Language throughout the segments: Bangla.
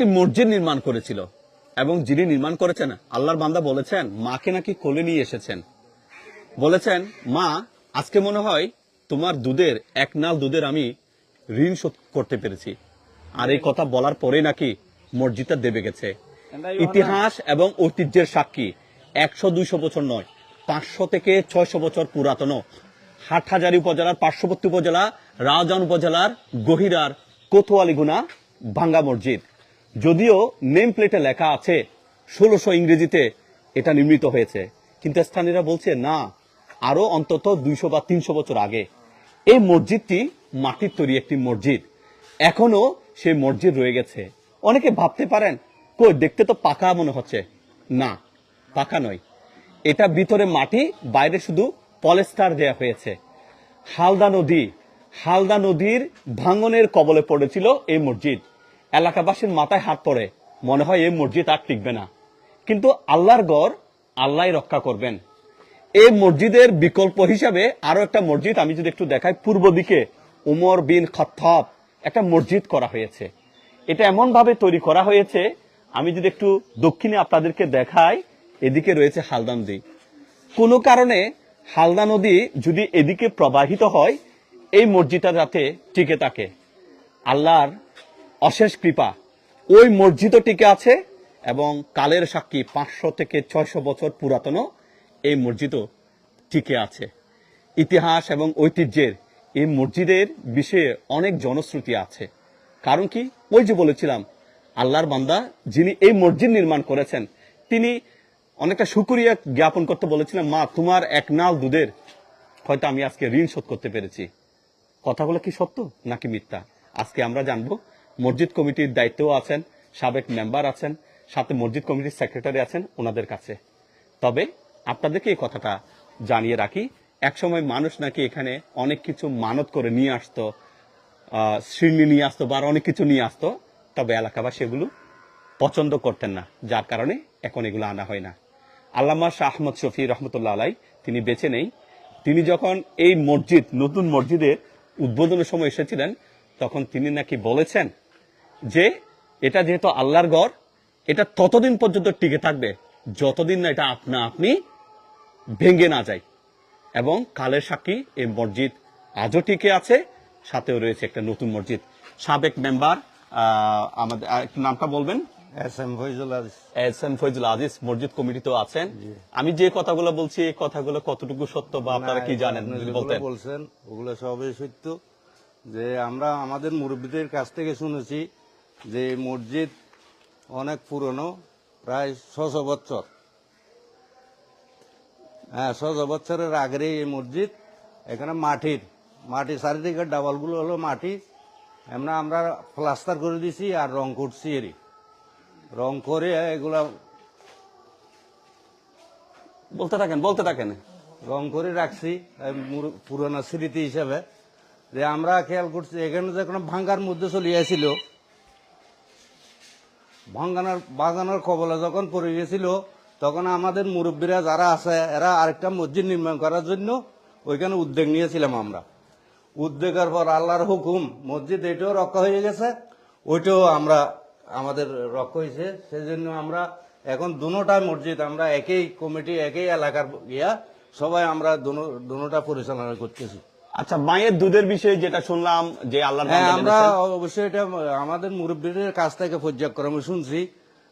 একটি মসজিদ নির্মাণ করেছিল। এবং যিনি নির্মাণ করেছেন আল্লাহর বান্দা বলেছেন মাকে নাকি কোলে নিয়ে এসেছেন। বলেছেন মা আজকে মনে হয় তোমার দুধের এক নাল দুধের আমি ঋণ শোধ করতে পেরেছি। আর এই কথা বলার পরে নাকি মসজিদটা দেবে গেছে। ইতিহাস এবং ঐতিহ্যের সাক্ষী একশো দুইশো বছর নয় পাঁচশো থেকে ছয়শো বছর পুরাতন। হাটহাজারী উপজেলার পার্শ্ববর্তী উপজেলা রাউজান উপজেলার গহিরার কোতোয়ালিগুনা ভাঙ্গা মসজিদ। যদিও নেম প্লেটে লেখা আছে, ষোলোশো ইংরেজিতে এটা নির্মিত হয়েছে। কিন্তু স্থানীয়রা বলছে, না আরও অন্তত দুইশো বা তিনশো বছর আগে এই মসজিদটি মাটির তৈরি একটি মসজিদ। এখনও সেই মসজিদ রয়ে গেছে। অনেকে ভাবতে পারেন, কই, দেখতে তো পাকা মনে হচ্ছে। না, পাকা নয়। এটা ভিতরে মাটি, বাইরে শুধু পলেস্টার দেয়া হয়েছে। হালদা নদী, হালদা নদীর ভাঙনের কবলে পড়েছিল এই মসজিদ। এলাকাবাসীর মাথায় হাত পড়ে। মনে হয় এই মসজিদ আর টিকবে না। কিন্তু আল্লাহর গড় আল্লাহ রক্ষা করবেন। এই মসজিদের বিকল্প হিসাবে আরও একটা মসজিদ আমি যদি একটু দেখাই, পূর্ব দিকে উমর বিন খত্তাব একটা মসজিদ করা হয়েছে। এটা এমন ভাবে তৈরি করা হয়েছে, আমি যদি একটু দক্ষিণে আপনাদেরকে দেখাই, এদিকে রয়েছে হালদা নদী। কোনো কারণে হালদা নদী যদি এদিকে প্রবাহিত হয়, এই মসজিদটা যাতে টিকে থাকে। আল্লাহর অশেষ কৃপা। ওই মসজিদও টিকে আছে এবং কালের সাক্ষী পাঁচশো থেকে ছয়শো বছর পুরাতন এই মসজিদও টিকে আছে। ইতিহাস এবং ঐতিহ্যের এই মসজিদের বিষয়ে অনেক জনশ্রুতি আছে। কারণ কি? ওই যে বলেছিলাম, আল্লাহর বান্দা যিনি এই মসজিদ নির্মাণ করেছেন, তিনি অনেকটা সুকুরিয়া জ্ঞাপন করতে বলেছিলেন, মা, তোমার এক নাল দুধের। হয়তো আমি আজকে ঋণ শোধ করতে পেরেছি। কথাগুলো কি সত্য নাকি মিথ্যা? আজকে আমরা জানব। মসজিদ কমিটির দায়িত্বও আছেন, সাবেক মেম্বার আছেন, সাথে মসজিদ কমিটির সেক্রেটারি আছেন ওনাদের কাছে। তবে আপনাদেরকে এই কথাটা জানিয়ে রাখি, একসময় মানুষ নাকি এখানে অনেক কিছু মানত করে নিয়ে আসতো শিরনি নিয়ে আসতো বা অনেক কিছু নিয়ে আসতো, তবে এলাকাবাসী এগুলো পছন্দ করতেন না, যার কারণে এখন এগুলো আনা হয় না। আল্লামা শাহ আহমদ শফি রহমতুল্লাহ আলাই, তিনি বেঁচে নেই। তিনি যখন এই মসজিদ, নতুন মসজিদের উদ্বোধনের সময় এসেছিলেন, তখন তিনি নাকি বলেছেন যে এটা যেহেতু আল্লাহর গড় এটা ততদিন পর্যন্ত টিকে থাকবে যতদিন না এটা আপনা আপনি ভেঙে না যায়। এবং কালের সাক্ষী এই মসজিদ আজও টিকে আছে সাথেও রয়েছে একটা নতুন মসজিদ। সাবেক মেম্বার আমাদের একটু নামটা বলবেন? S M Faizul Aziz. S M Faizul Aziz মসজিদ কমিটিতেও আছেন। আমি যে কথাগুলো বলছি এই কথাগুলো কতটুকু সত্য বা আপনারা কি জানেন বলছেন ওগুলো সবই সত্য। যে আমরা আমাদের মুরব্বীদের কাছ থেকে শুনেছি যে মসজিদ অনেক পুরনো, প্রায় ছশো বছর। হ্যাঁ ছশো বছরের আগের এই মসজিদ, এখানে মাটির মাটি চারিদিকের ডাবলগুলো হলো মাটি। এমনি আমরা প্লাস্টার করে দিছি আর রং করছি এরই। রং করে এগুলা বলতে থাকেন বলতে থাকেন। রং করে রাখছি পুরোনো স্মৃতি হিসাবে। যে আমরা খেয়াল করছি, এখানে যে কোনো ভাঙ্গার মধ্যে চলে ভাঙ্গানোর বাগানোর কবলে যখন পড়ে গেছিল, তখন আমাদের মুরব্বীরা যারা আছে, এরা আরেকটা মসজিদ নির্মাণ করার জন্য ওইখানে উদ্যোগ নিয়েছিলাম আমরা। উদ্যোগের পর আল্লাহর হুকুম, মসজিদ এটাও রক্ষা হয়ে গেছে, ওইটাও আমরা, আমাদের রক্ষা হয়েছে। সেই জন্য আমরা এখন দুটা মসজিদ, আমরা একই কমিটি, একই এলাকার ইয়া সবাই আমরা দুটা পরিচালনা করতেছি। আচ্ছা মায়ের দুধের বিষয়ে যেটা শুনলাম যে আল্লাহ হ্যাঁ আমরা অবশ্যই এটা আমাদের মুরব্বীদের কাছ থেকে পর্যায়ক্রমে শুনছি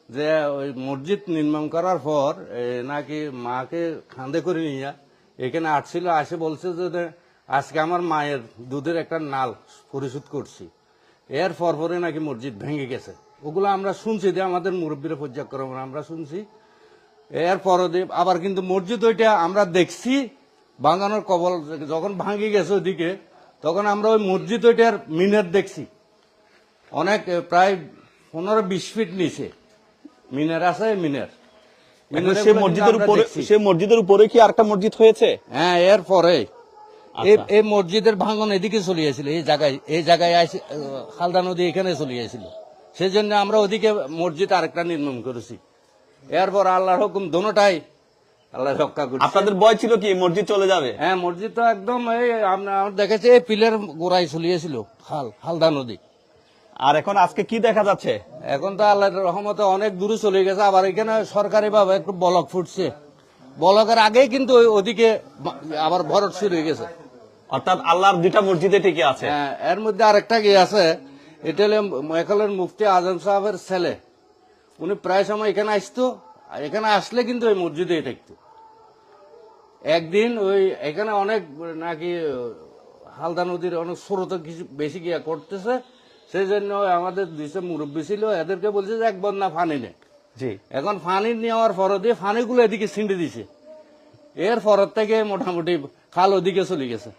যে ওই মসজিদ নির্মাণ করার পর নাকি মাকে খান্দে করে নিয়ে এখানে আসছিল আসে বলছে যে আজকে আমার মায়ের দুধের একটা নাল পরিশোধ করছি। এর পরপরে নাকি মসজিদ ভেঙে গেছে। ওগুলো আমরা শুনছি যে আমাদের মুরব্বীরা পর্যায়ক্রমে আমরা শুনছি। এর পরে আবার কিন্তু মসজিদ ওইটা আমরা দেখছি ভাঙানোর কবল যখন ভাঙি গেছে ওইদিকে তখন আমরা ওই মসজিদ ওইটার মিনার দেখছি। অনেক প্রায় পনেরো বিশ ফিট নিচে। মিনার আছে মিনার। মসজিদের উপরে মসজিদের উপরে কি আরেকটা মসজিদ হয়েছে? হ্যাঁ এর পরে। আচ্ছা। এই- মসজিদের ভাঙন এদিকে চলে গেছিল এই জায়গায় এই জায়গায় আহ, নদী এখানে চলে গেছিল। সেই জন্য আমরা ওদিকে মসজিদ আরেকটা নির্মাণ করেছি। এরপর আল্লাহর হুকুম দোনোটাই আল্লাহ রক্ষা আপনাদের বয় ছিল কি মসজিদ চলে যাবে? হ্যাঁ মসজিদ তো একদম এই আমরা দেখেছি এই পিলের গোড়ায় চলিয়েছিল হাল হালদা নদী। আর এখন আজকে কি দেখা যাচ্ছে? এখন তো আল্লাহর রহমতে অনেক দূরে চলে গেছে আবার এখানে সরকারি ভাবে একটু বলক ফুটছে। বলকের আগেই কিন্তু ওদিকে আবার ভরট শুরু হয়ে গেছে। অর্থাৎ আল্লাহর দুইটা মসজিদে ঠিকই আছে। হ্যাঁ, এর মধ্যে আরেকটা কি আছে এটা হলো মেকালের মুফতি আজম সাহেবের ছেলে। উনি প্রায় সময় এখানে আসতো আর এখানে আসলে কিন্তু ওই মসজিদে থাকতো একদিন ওই এখানে অনেক নাকি হালদা নদীর অনেক স্রোত কিছু বেশি গিয়া করতেছে সেই জন্য আমাদের দুইশো মুরব্বী ছিল এদেরকে বলছে যে এক বন্যা ফানি নে। জি। এখন ফানি নেওয়ার পর দিয়ে ফানিগুলো এদিকে ছিঁড়ে দিছে। এর পরের থেকে মোটামুটি খাল ওদিকে চলে গেছে।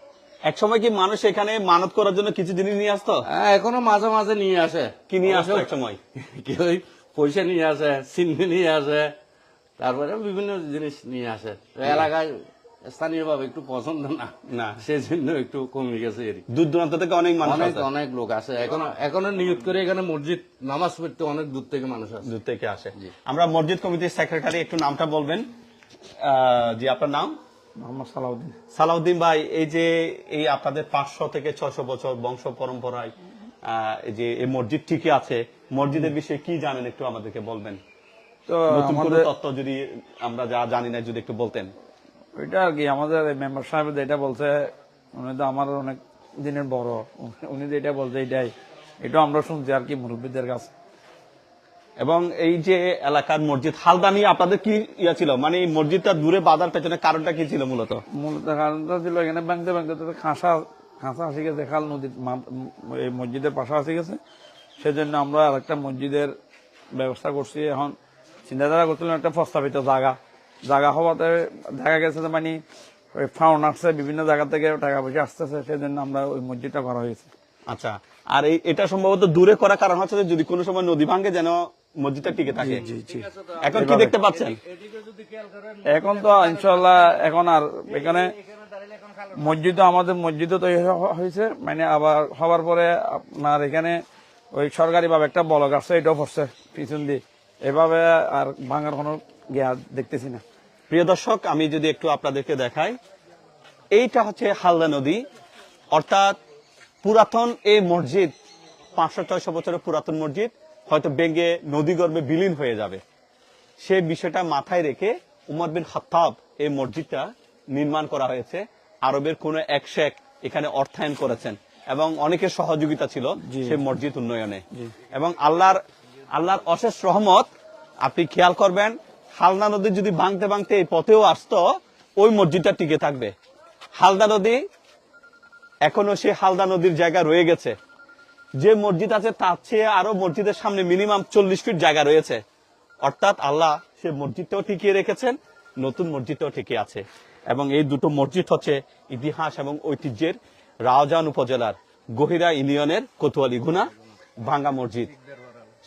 এক সময় কি মানুষ এখানে মানত করার জন্য কিছু জিনিস নিয়ে আসতো? হ্যাঁ, এখনও মাঝে মাঝে নিয়ে আসে। কি নিয়ে আসতো এক সময়? কেউ পয়সা নিয়ে আসে চিনি নিয়ে আসে তারপরে বিভিন্ন জিনিস নিয়ে আসে। তো এলাকায় স্থানীয় ভাবে একটু পছন্দ না না। সেই জন্য একটু কমে গেছে এর দূর দূরান্ত থেকে অনেক মানুষ অনেক অনেক লোক আছে এখন এখনও নিয়োগ করে এখানে মসজিদ নামাজ পড়তে অনেক দূর থেকে মানুষ আছে দূর থেকে আসে। আমরা মসজিদ কমিটির সেক্রেটারি একটু নামটা বলবেন। আহ, জি আপনার নাম? মোহাম্মদ সালাউদ্দিন। সালাউদ্দিন ভাই এই যে এই আপনাদের পাঁচশো থেকে ছয়শো বছর বংশ পরম্পরায় আহ, এই যে এই মসজিদ ঠিকই আছে মসজিদের বিষয়ে কি জানেন একটু আমাদেরকে বলবেন? তো নতুন কোনো তথ্য যদি আমরা যা জানি না যদি একটু বলতেন। ওইটা আর কি আমাদের মেম্বার সাহেব যেটা বলছে উনি তো আমার অনেক দিনের বড়। উনি যেটা বলছে এটাই। এটা আমরা শুনছি আর কি মুরব্বীদের কাছে। এবং এই যে এলাকার মসজিদ হালদা নিয়ে আপনাদের কি ইয়া ছিল? মানে এই মসজিদটা দূরে বাঁধার পেছনে কারণটা কি ছিল মূলত? মূলত কারণটা ছিল এখানে ব্যাংতে ব্যাংতে তো খাঁসা খাঁসা আসি গেছে খাল নদীর এই মসজিদের পাশে আসি গেছে। সেজন্য আমরা আর একটা মসজিদের ব্যবস্থা করছি। এখন চিন্তাধারা করছিলাম একটা প্রস্তাবিত জায়গা। জায়গা হওয়াতে দেখা গেছে যে মানে ওই ফাউন্ড আসছে বিভিন্ন জায়গা থেকে টাকা পয়সা আসতেছে সেজন্য আমরা ওই মসজিদটা করা হয়েছে। আচ্ছা আর এই এটা সম্ভবত দূরে করার কারণ হচ্ছে যে যদি কোনো সময় নদী ভাঙ্গে যেন মসজিদটা টিকে থাকে। এখন কি দেখতে পাচ্ছেন? এখন তো ইনশাল্লাহ এখন আর এখানে মসজিদ আমাদের মসজিদও তৈরি হয়েছে। মানে আবার হওয়ার পরে আপনার এখানে ওই সরকারি ভাবে একটা বলক আছে, এটাও পড়ছে পিছন দিয়ে। এভাবে আর ভাঙার কোনো গিয়া দেখতেছি না। প্রিয় দর্শক, আমি যদি একটু আপনাদেরকে দেখাই, এইটা হচ্ছে হালদা নদী। অর্থাৎ পুরাতন এই মসজিদ, পাঁচশো ছয়শো বছরের পুরাতন মসজিদ, হয়তো বেঙ্গে নদী গর্ভে বিলীন হয়ে যাবে। সেই বিষয়টা মাথায় রেখে উমর বিন খাত্তাব এই মসজিদটা নির্মাণ করা হয়েছে। আরবের কোন এক শেখ এখানে অর্থায়ন করেছেন। এবং অনেকের সহযোগিতা ছিল সেই মসজিদ উন্নয়নে। এবং আল্লাহর আল্লাহর অশেষ রহমত আপনি খেয়াল করবেন হালদা নদী যদি ভাঙতে ভাঙতে এই পথেও আসতো ওই মসজিদটা টিকে থাকবে। হালদা নদী এখনও সেই হালদা নদীর জায়গা রয়ে গেছে। যে মসজিদ আছে তার চেয়ে আরও মসজিদের সামনে মিনিমাম চল্লিশ ফিট জায়গা রয়েছে। অর্থাৎ আল্লাহ সে মসজিদটাও টিকিয়ে রেখেছেন নতুন মসজিদটাও টিকে আছে। এবং এই দুটো মসজিদ হচ্ছে ইতিহাস এবং ঐতিহ্যের রাওজান উপজেলার গহিরা ইউনিয়নের কোতোয়ালি গুনা ভাঙ্গা মসজিদ।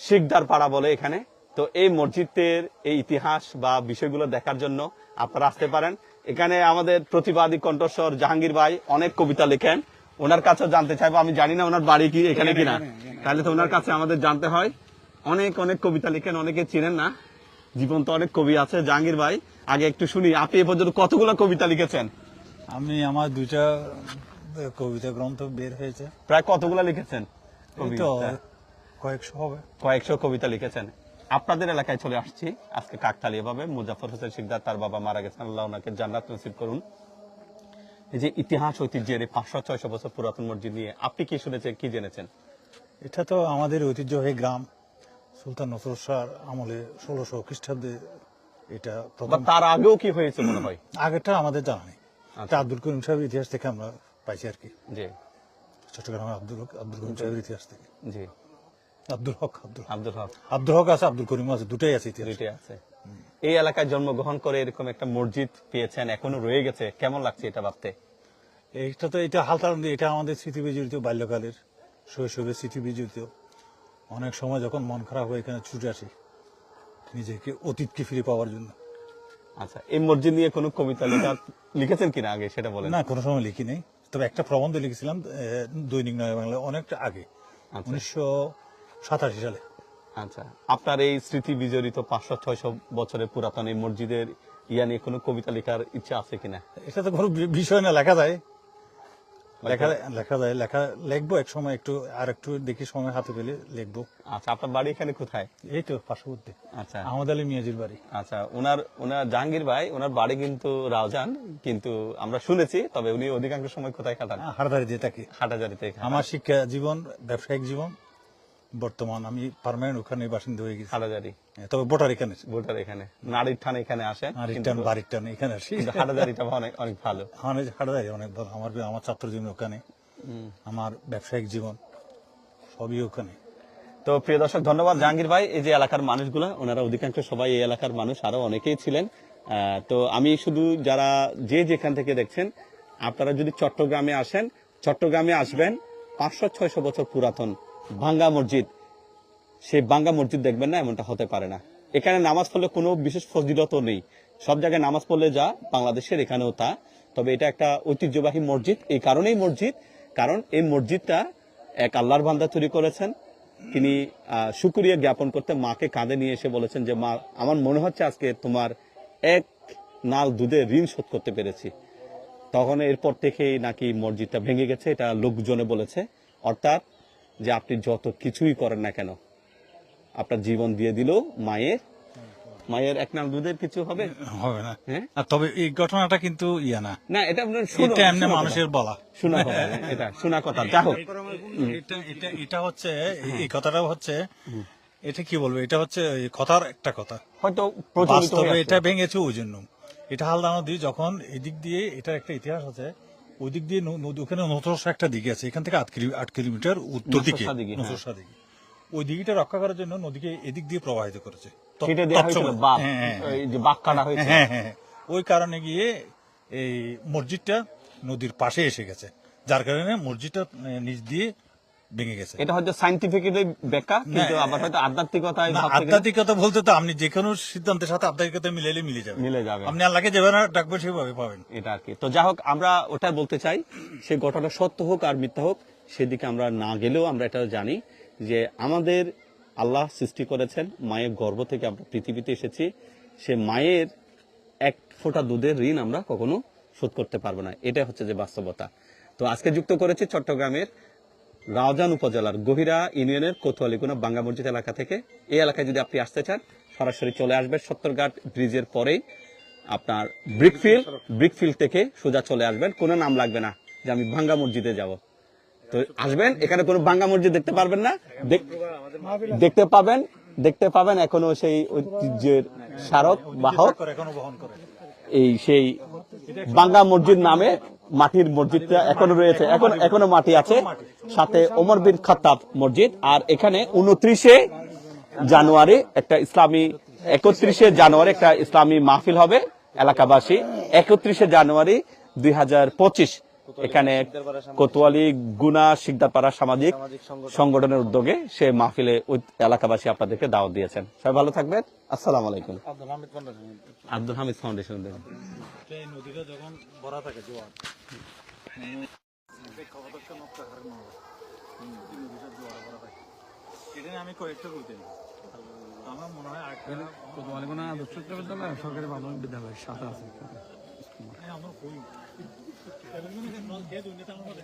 শিকদার পাড়া বলে এখানে। তো এই মসজিদের এই ইতিহাস বা বিষয়গুলো দেখার জন্য আপনারা আসতে পারেন। এখানে আমাদের প্রতিবাদী কণ্ঠস্বর জাহাঙ্গীর ভাই অনেক কবিতা লেখেন। ওনার কাছেও জানতে চাইব আমি জানি না ওনার বাড়ি কি এখানে কিনা। তাহলে তো ওনার কাছে আমাদের জানতে হয়। অনেক অনেক কবিতা লিখেন অনেকে চিনেন না। জীবন তো অনেক কবি আছে। জাহাঙ্গীর ভাই আগে একটু শুনি। আপনি এ পর্যন্ত কতগুলো কবিতা লিখেছেন? আমি আমার দুইটা কবিতা গ্রন্থ বের হয়েছে। প্রায় কতগুলো লিখেছেন? কয়েকশো হবে। কয়েকশো কবিতা লিখেছেন। আপনাদের এলাকায় চলে আসছি। আজকে কাকতালীয় ভাবে মুজাফর হোসেন শিকদার তার বাবা মারা গেছেন। আল্লাহ ওনাকে জান্নাত নসিব করুন। এই যে ইতিহাস ঐতিহ্যের এই পাঁচশো ছয়শো বছর পুরাতন মসজিদ নিয়ে আপনি কি শুনেছেন কি জেনেছেন? এটা তো আমাদের ঐতিহ্যবাহী গ্রাম। সুলতান নসরুল শাহর আমলে ষোলোশো খ্রিস্টাব্দে এটা তার আগেও কি হয়েছে মনে হয়? আগেরটা আমাদের জানা নেই। আব্দুল করিম সাহেবের ইতিহাস থেকে আমরা পাইছি আর কি। জি। চট্টগ্রামের আব্দুল হক আব্দুল করিম সাহেবের ইতিহাস থেকে। জি। আব্দুল হক আব্দুল আব্দুল হক। আব্দুল হক আছে আব্দুল করিম আছে দুটাই আছে দুইটাই আছে। এই এলাকায় জন্মগ্রহণ করে এরকম একটা মসজিদ পেয়েছেন এখনও রয়ে গেছে কেমন লাগছে এটা ভাবতে? এইটা তো এটা হালকা এটা আমাদের স্মৃতি বিজড়িত বাল্যকালের শৈশবের স্মৃতি বিজড়িত। অনেক সময় যখন মন খারাপ হয় এখানে ছুটে আসি নিজেকে অতীতকে ফিরে পাওয়ার জন্য। আচ্ছা এই মসজিদ নিয়ে কোনো কবিতা লেখা লিখেছেন কিনা আগে সেটা বলেন? না কোনো সময় লিখি নেই। তবে একটা প্রবন্ধ লিখেছিলাম দৈনিক নয় বাংলা অনেকটা আগে আচ্ছা। উনিশশো সাতাশি সালে। আচ্ছা। আপনার এই স্মৃতি বিজড়িত পাঁচশো ছয়শো বছরের পুরাতন এই মসজিদের ইয়া নিয়ে কোনো কবিতা লেখার ইচ্ছা আছে কিনা? এটা তো কোনো বিষয় না লেখা যায়। লেখা লেখা যায় লেখা লিখব এক সময় একটু আর একটু দেখি সময় হাতে পেলে লিখব। আচ্ছা আপনার বাড়ি এখানে কোথায়? এই তো পার্শ্ববর্তী। আচ্ছা। আহমদ আলী মিয়াজির বাড়ি। আচ্ছা ওনার ওনার জাহাঙ্গীর ভাই ওনার বাড়ি কিন্তু রাউজান কিন্তু আমরা শুনেছি তবে উনি অধিকাংশ সময় কোথায় কাটান? হাটাজারিতে থাকি। হাটাজারিতে আমার শিক্ষা জীবন ব্যবসায়িক জীবন বর্তমান আমি পারমানেন্ট ওখানে বাসিন্দা হয়ে গেছি। হাটাজারি। তবে ভোটার এখানে ভোটার এখানে। নারীর ঠান এখানে আসেন আর কিন্তু রিটার্ন বাড়ির টান এখানে আসি। হাটাজারিটা অনেক অনেক ভালো। অনেক হারদারি অনেক ভালো। আমার আমার ছাত্র জীবন ওখানে। আমার ব্যবসায়িক জীবন সবই ওখানে। তো প্রিয় দর্শক ধন্যবাদ জাহাঙ্গীর ভাই। এই যে এলাকার মানুষগুলা ওনারা অধিকাংশ সবাই এই এলাকার মানুষ আরও অনেকেই ছিলেন। আহ, তো আমি শুধু যারা যে যেখান থেকে দেখছেন আপনারা যদি চট্টগ্রামে আসেন চট্টগ্রামে আসবেন পাঁচশো ছয়শো বছর পুরাতন ভাঙ্গা মসজিদ। সেই বাঙ্গা মসজিদ দেখবেন না এমনটা হতে পারে না। এখানে নামাজ পড়লে কোনো বিশেষ ফজিলত নেই। সব জায়গায় নামাজ পড়লে যা বাংলাদেশের এখানেও তা। তবে এটা একটা ঐতিহ্যবাহী মসজিদ। এই কারণেই মসজিদ কারণ এই মসজিদটা এক আল্লাহর বান্দা তৈরি করেছেন। তিনি আহ, শুকরিয়া জ্ঞাপন করতে মাকে কাঁধে নিয়ে এসে বলেছেন যে মা আমার মনে হচ্ছে আজকে তোমার এক নাল দুধে ঋণ শোধ করতে পেরেছি। তখন এরপর থেকেই নাকি মসজিদটা ভেঙে গেছে এটা লোকজনে বলেছে। অর্থাৎ যে আপনি যত কিছুই করেন না কেন আপনার জীবন দিয়ে দিল মায়ের মায়ের এক নাম দুধের কিছু হবে? হবে না। হ্যাঁ? আর তবে এই ঘটনাটা কিন্তু ইয়া না। না এটা আপনার শোনো- এটা এমনি মানুষের বলা। শোনা কথা এটা শোনা কথা যা হোক। এটা এটা এটা হচ্ছে এই কথাটা হচ্ছে এটা কি বলব এটা হচ্ছে কথার একটা কথা। হয়তো বাস্তবে এটা ভেঙেছে ওই জন্য। এটা হালদা নদী যখন এদিক দিয়ে এটার একটা ইতিহাস আছে ওই দিক দিয়ে ওখানে নতরসা একটা দিকে আছে এখান থেকে আট কিলো- আট কিলোমিটার উত্তর দিকে হ্যাঁ। নতরসা দিকে ওই দিকটা রক্ষা করার জন্য নদীকে এদিক দিয়ে প্রবাহিত করেছে। হ্যাঁ হ্যাঁ। ওই কারণে গিয়ে এই মসজিদটা নদীর পাশে এসে গেছে। যার কারণে মসজিদটা নিচ দিয়ে ভেঙে গেছে। এটা হয়তো সাইন্টিফিক্যালি ব্যাখ্যা কিন্তু আবার হয়তো আধ্যাত্মিকতায় আধ্যাত্মিকতা বলতে তো আপনি যে কোনো সিদ্ধান্তের সাথে আধ্যাত্মিকতা মিলাইলে মিলে যাবে। মিলে যাবে। আপনি আল্লাহকে যেভাবে ডাকবেন সেভাবে পাবেন। এটা আর কি। তো হোক আমরা ওটা বলতে চাই ঘটনা সত্য হোক আর মিথ্যা হোক সেদিকে আমরা না গেলেও আমরা এটা জানি যে আমাদের আল্লাহ সৃষ্টি করেছেন মায়ের গর্ভ থেকে আমরা পৃথিবীতে এসেছি। সে মায়ের এক ফোঁটা দুধের ঋণ আমরা কখনো শোধ করতে পারব না। এটা হচ্ছে যে বাস্তবতা। তো আজকে যুক্ত করেছি চট্টগ্রামের রাউজান উপজেলার গভীরা ইউনিয়নের কোতোয়ালিগুনা বাঙ্গা মসজিদ এলাকা থেকে এই এলাকায় যদি আপনি আসতে চান সরাসরি চলে আসবেন সত্তরঘাট ব্রিজের পরেই। আপনার ব্রিকফিল্ড ব্রিকফিল্ড থেকে সোজা চলে আসবেন। কোনো নাম লাগবে না যে আমি ভাঙ্গা মসজিদে যাব। তো আসবেন এখানে কোনো ভাঙ্গা মসজিদ দেখতে পারবেন না। দেখতে পাবেন দেখতে পাবেন এখনও সেই ঐতিহ্যের স্মারক বাহক। এই সেই বাঙ্গা মসজিদ নামে মাটির মসজিদটা এখনও রয়েছে, এখন, এখনও মাটি আছে। সাথে ওমর বিন খাতাব মসজিদ, আর এখানে উনত্রিশে জানুয়ারি একটা ইসলামী, একত্রিশে জানুয়ারি একটা ইসলামী মাহফিল হবে এলাকাবাসী। একত্রিশে জানুয়ারি দুই হাজার পঁচিশ এখানে কোতোয়ালি গুনা শিকদারপাড়া সামাজিক সংগঠনের উদ্যোগে সে মাহফিলে ওই এলাকাবাসী আপনাদেরকে দাওয়াত দিয়েছেন। সবাই ভালো থাকবেন। আসসালাম আলাইকুম। আব্দুল হামিদ ফাউন্ডেশন যখন ভরা থাকে আমি কয়েকটা বলতে আমার মনে হয় আদর্শ সরকারি প্রাথমিক বিদ্যালয় সাথে আছে। আমার কই